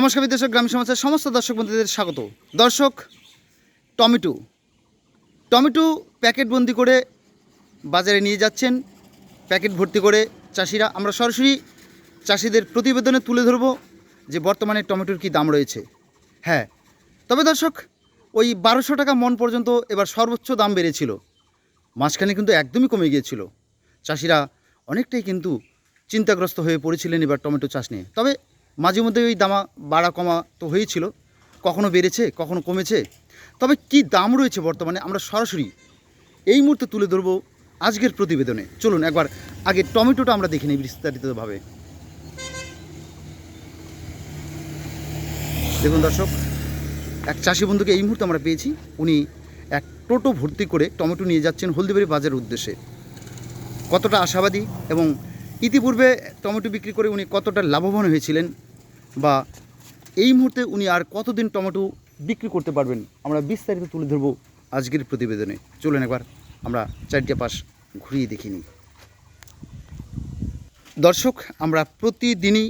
নমস্কার বিদেশক, গ্রামীণ সমাজের সমস্ত দর্শক বন্ধুদের স্বাগত। দর্শক, টমেটো। টমেটো প্যাকেটবন্দি করে বাজারে নিয়ে যাচ্ছেন। প্যাকেট ভর্তি করে চাষিরা। আমরা সরাসরি চাষিদের প্রতিবেদনে তুলে ধরব যে বর্তমানে টমেটোর কী দাম রয়েছে। হ্যাঁ তবে দর্শক, ওই বারোশো টাকা মন পর্যন্ত এবার সর্বোচ্চ দাম বেড়েছিল। মাঝখানে কিন্তু একদমই কমে গিয়েছিল। চাষিরা অনেকটাই কিন্তু চিন্তাগ্রস্ত হয়ে পড়েছিলেন এবার টমেটো চাষ নিয়ে। তবে মাঝে মধ্যে ওই দামা বাড়া কমা তো হয়েছিল। কখনো বেড়েছে, কখনো কমেছে। তবে কি দাম রয়েছে বর্তমানে আমরা সরাসরি এই মুহূর্তে তুলে ধরবো আজকের প্রতিবেদনে। চলুন একবার আগে টমেটোটা আমরা দেখে নিই বিস্তারিতভাবে। দেখুন দর্শক, এক চাষি বন্ধুকে এই মুহূর্তে আমরা পেয়েছি। উনি এক টোটো ভর্তি করে টমেটো নিয়ে যাচ্ছেন হলদিবাড়ি বাজারের উদ্দেশ্যে। কতটা আশাবাদী এবং ইতিপূর্বে টমেটো বিক্রি করে উনি কতটা লাভবান হয়েছিলেন বা এই মুহূর্তে উনি আর কতদিন টমেটো বিক্রি করতে পারবেন, আমরা বিস্তারিত তুলে ধরবো আজকের প্রতিবেদনে। চলুন একবার আমরা চারটে পাশ ঘুরিয়ে দেখি নিই। দর্শক, আমরা প্রতিদিনই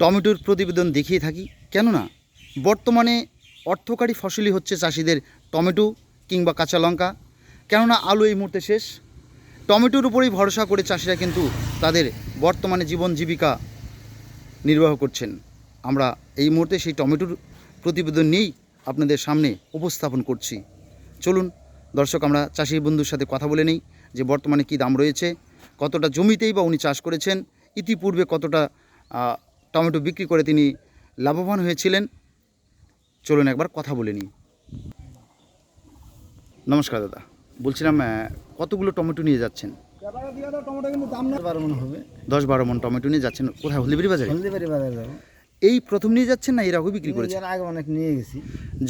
টমেটোর প্রতিবেদন দেখিয়ে থাকি, কেননা বর্তমানে অর্থকারী ফসলই হচ্ছে চাষিদের টমেটো কিংবা কাঁচা লঙ্কা। কেননা আলু এই মুহূর্তে শেষ। টমেটোর উপরেই ভরসা করে চাষিরা কিন্তু তাদের বর্তমানে জীবন জীবিকা নির্বাহ করছেন। আমরা এই মুহূর্তে সেই টমেটোর প্রতিবেদন নিয়েই আপনাদের সামনে উপস্থাপন করছি। চলুন, দর্শক, আমরা চাষি বন্ধুর সাথে কথা বলে নিই যে বর্তমানে কি দাম রয়েছে, কতটা জমিতেই বা উনি চাষ করেছেন, ইতিপূর্বে কতটা টমেটো বিক্রি করে তিনি লাভবান হয়েছিলেন। চলুন একবার কথা বলে নিই। নমস্কার দাদা, বলছিলাম কতগুলো টমেটো নিয়ে যাচ্ছেন? টমেটো কিন্তু দাম না। বারো মন হবে। দশ বারো মন টমেটো নিয়ে যাচ্ছেন কোথায়? হলদিবাড়ি বাজারে? হলদিবাড়ি বাজার যাব। এই প্রথম নিয়ে যাচ্ছেন না এর আগে বিক্রি করেছেন? এর আগে অনেক নিয়ে গেছি।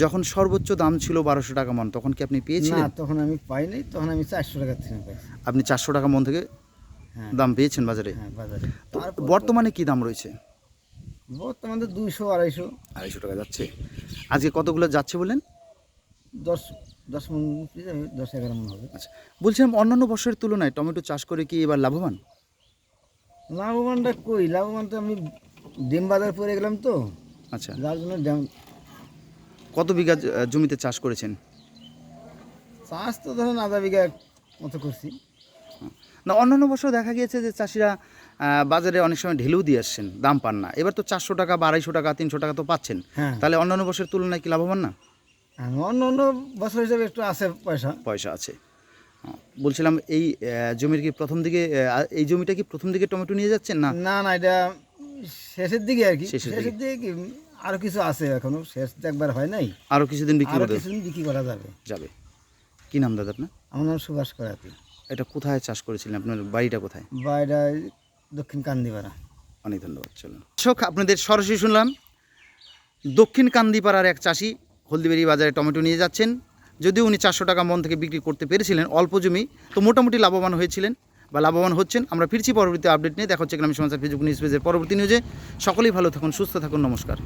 যখন সর্বোচ্চ দাম ছিল বারোশো টাকা মন তখন কি আপনি না পেয়েছিলেন তখন আমি পাইনি তখন আমি চারশো টাকা থেকে পাইছি। আপনি চারশো টাকা মন থেকে হ্যাঁ। দাম পেয়েছেন বাজারে? হ্যাঁ বাজারে। বর্তমানে কি দাম রয়েছে? বর্তমানে দুইশো আড়াইশো। আড়াইশো টাকা যাচ্ছে। আজকে কতগুলো যাচ্ছে বলেন দশ দশ মন দশ এগারো মন হবে। আচ্ছা বলছিলাম অন্যান্য বছরের তুলনায় টমেটো চাষ করে কি এবার লাভবান? লাভবানটা কই? লাভবান তো আমি ডিম বাজার পরে গেলাম তো। আচ্ছা। যার জন্য দাম কত বিঘা জমিতে চাষ করেছেন? চাষ তো ধরেন আধা বিঘা মতো করছি। না অন্যান্য বছর দেখা গিয়েছে যে চাষিরা বাজারে অনেক সময় ঢেলেও দিয়ে আসছেন দাম পান না। এবার তো চারশো টাকা বা আড়াইশো টাকা তিনশো টাকা তো পাচ্ছেন। হ্যাঁ। তাহলে অন্যান্য বছরের তুলনায় কি লাভবান না? অন্য অন্য বছর হিসাবে একটু আছে পয়সা। পয়সা আছে। বলছিলাম এই জমির কি প্রথম দিকে এই জমিটা কি প্রথম দিকে টমেটো নিয়ে যাচ্ছেন না? না না এটা শেষের দিকে আর কি। শেষের দিকে। কি আরও কিছু আছে এখনও শেষ একবার হয় নাই। আরও কিছুদিন বিক্রি আরও করতে কিছুদিন বিক্রি করা যাবে। যাবে। কি নাম দাদা আপনার? আমার নাম সুভাষ করাতি। এটা কোথায় চাষ করেছিলেন আপনার? বাড়িটা কোথায়? বা এটা দক্ষিণ কান্দিপাড়া। অনেক ধন্যবাদ চলুন। দর্শক আপনাদের সরাসরি শুনলাম দক্ষিণ কান্দিপাড়ার এক চাষি হলদিবাড়ি বাজারে টমেটো নিয়ে যাচ্ছেন। যদিও উনি চারশো টাকা মন থেকে বিক্রি করতে পেরেছিলেন, অল্প জমি। তো মোটামুটি লাভবান হয়েছিলেন বা লাভবান হচ্ছেন। আমরা ফিরছি পরবর্তী আপডেট নিয়ে। দেখা হচ্ছে গ্রামীণ সমাচার ফেসবুক নিউজ পেজের পরবর্তী নিউজে সকলেই ভালো থাকুন, সুস্থ থাকুন, নমস্কার।